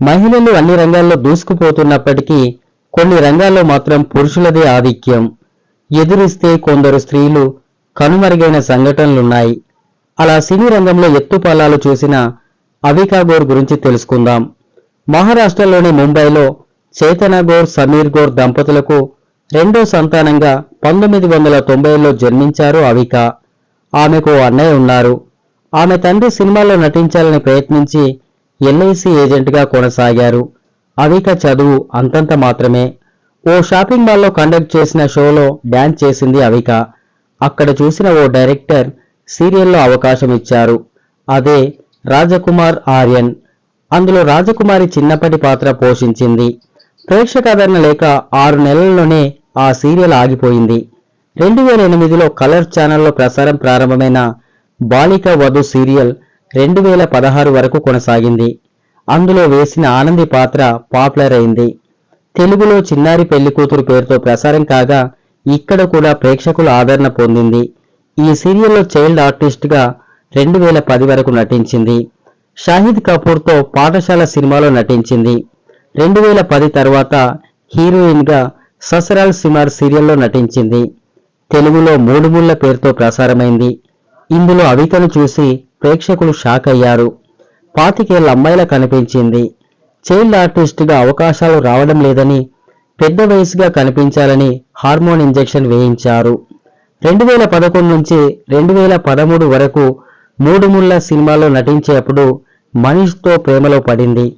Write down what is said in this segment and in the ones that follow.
మహిళలు అన్ని రంగాల్లో దూసుకుపోతున్నప్పటికీ కొన్ని రంగాల్లో మాత్రం పురుషులదే ఆధిక్యం. ఎదురిస్తే కొందరు స్త్రీలు కనుమరుగైన సంఘటనలున్నాయి. అలా సినీ రంగంలో ఎత్తుపల్లాలు చూసిన అవికా గోర్ గురించి తెలుసుకుందాం. మహారాష్ట్రలోని ముంబైలో చేతన గోర్ సమీర్ గోర్ దంపతులకు రెండో సంతానంగా పంతొమ్మిది వందల తొంభైలో జన్మించారు అవిక. ఆమెకు అన్నయ్య ఉన్నారు. ఆమె తండ్రి సినిమాల్లో నటించాలని ప్రయత్నించి ఎల్ఐసి ఏజెంట్గా కొనసాగారు. అవిక చదువు అంతంత మాత్రమే. ఓ షాపింగ్ మాల్లో కండక్ట్ చేసిన షోలో డ్యాన్స్ చేసింది అవిక. అక్కడ చూసిన ఓ డైరెక్టర్ సీరియల్లో అవకాశం ఇచ్చారు. అదే రాజకుమార్ ఆర్యన్. అందులో రాజకుమారి చిన్నప్పటి పాత్ర పోషించింది. ప్రేక్షకాదరణ లేక ఆరు నెలల్లోనే ఆ సీరియల్ ఆగిపోయింది. రెండు వేల ఎనిమిదిలో కలర్ ఛానల్లో ప్రసారం ప్రారంభమైన బాలిక వధు సీరియల్ రెండు వేల పదహారు వరకు కొనసాగింది. అందులో వేసిన ఆనంది పాత్ర పాపులర్ అయింది. తెలుగులో చిన్నారి పెళ్ళి కూతురు పేరుతో ప్రసారం కాగా ఇక్కడ కూడా ప్రేక్షకుల ఆదరణ పొందింది. ఈ సీరియల్లో చైల్డ్ ఆర్టిస్ట్గా రెండు వేల పది వరకు నటించింది. షాహిద్ కపూర్తో పాఠశాల సినిమాలో నటించింది. రెండు వేల పది తర్వాత హీరోయిన్గా ససరాల్ సిమార్ సీరియల్లో నటించింది. తెలుగులో మూడు ముళ్ళ పేరుతో ప్రసారమైంది. ఇందులో అవికను చూసి ప్రేక్షకులు షాక్ అయ్యారు. పాతికేళ్ళ అమ్మాయిలా కనిపించింది. చైల్డ్ ఆర్టిస్ట్గా అవకాశాలు రావడం లేదని పెద్ద వయసుగా కనిపించాలని హార్మోన్ ఇంజెక్షన్ వేయించారు. రెండు వేల పదకొండు నుంచి రెండు వేల పదమూడు వరకు మూడు ముళ్ళ సినిమాలో నటించేటప్పుడు మనీష్తో ప్రేమలో పడింది.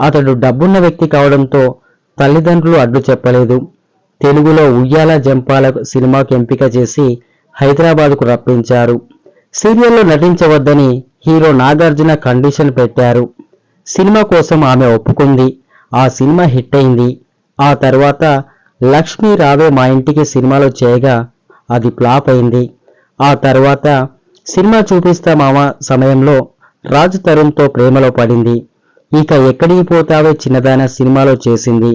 అతడు డబ్బున్న వ్యక్తి కావడంతో తల్లిదండ్రులు అడ్డు చెప్పలేదు. తెలుగులో ఉయ్యాల జంపాల సినిమాకు ఎంపిక చేసి హైదరాబాద్కు రప్పించారు. సీరియల్లో నటించవద్దని హీరో నాగార్జున కండిషన్ పెట్టారు. సినిమా కోసం ఆమె ఒప్పుకుంది. ఆ సినిమా హిట్ అయింది. ఆ తర్వాత లక్ష్మీ రావే మా ఇంటికి సినిమాలో చేయగా అది ఫ్లాప్ అయింది. ఆ తర్వాత సినిమా చూపిస్తా మామ సమయంలో రాజ్ తరుణ్తో ప్రేమలో పడింది. ఇక ఎక్కడికి పోతావే చిన్నదాన సినిమాలో చేసింది.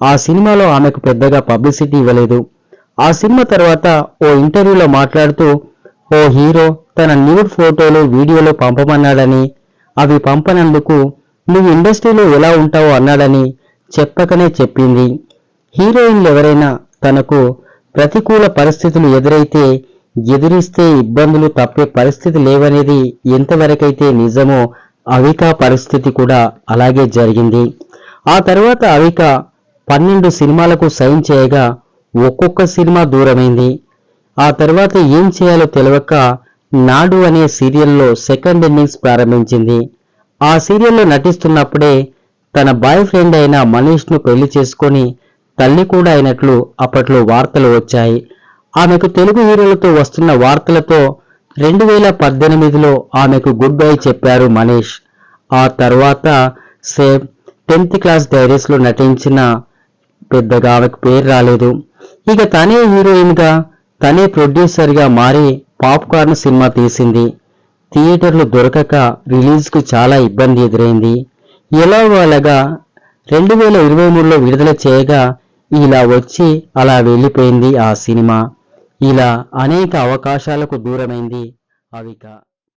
ఆ సినిమాలో ఆమెకు పెద్దగా పబ్లిసిటీ ఇవ్వలేదు. ఆ సినిమా తర్వాత ఓ ఇంటర్వ్యూలో మాట్లాడుతూ ఓ హీరో తన న్యూడ్ ఫోటోలు వీడియోలు పంపమన్నాడని అవి పంపనందుకు నువ్వు ఇండస్ట్రీలో ఎలా ఉంటావో అన్నాడని చెప్పకనే చెప్పింది. హీరోయిన్లు ఎవరైనా తనకు ప్రతికూల పరిస్థితులు ఎదురైతే ఎదిరిస్తే ఇబ్బందులు తప్పే పరిస్థితి లేవనేది ఎంతవరకైతే నిజమో అవిక పరిస్థితి కూడా అలాగే జరిగింది. ఆ తర్వాత అవిక పన్నెండు సినిమాలకు సైన్ చేయగా ఒక్కొక్క సినిమా దూరమైంది. ఆ తర్వాత ఏం చేయాలో తెలియక నాడు అనే సీరియల్లో సెకండ్ ఇన్నింగ్స్ ప్రారంభించింది. ఆ సీరియల్లో నటిస్తున్నప్పుడే తన బాయ్ ఫ్రెండ్ అయిన మనీష్ను పెళ్ళి చేసుకొని తల్లి కూడా అయినట్లు అప్పట్లో వార్తలు వచ్చాయి. ఆమెకు తెలుగు హీరోలతో వస్తున్న వార్తలతో రెండు వేల పద్దెనిమిదిలో ఆమెకు గుడ్ బై చెప్పారు మనీష్. ఆ తర్వాత సేమ్ టెన్త్ క్లాస్ డైరీస్లో నటించిన పెద్దగా ఆమెకు పేరు రాలేదు. ఇక తనే హీరోయిన్గా తనే ప్రొడ్యూసర్గా మారి పాప్కార్న్ సినిమా తీసింది. థియేటర్లు దొరకక రిలీజ్కు చాలా ఇబ్బంది ఎదురైంది. ఎలాగో అలాగా రెండు వేల ఇరవై మూడులో విడుదల చేయగా ఇలా వచ్చి అలా వెళ్ళిపోయింది ఆ సినిమా. ఇలా అనేక అవకాశాలకు దూరమైంది అవిక.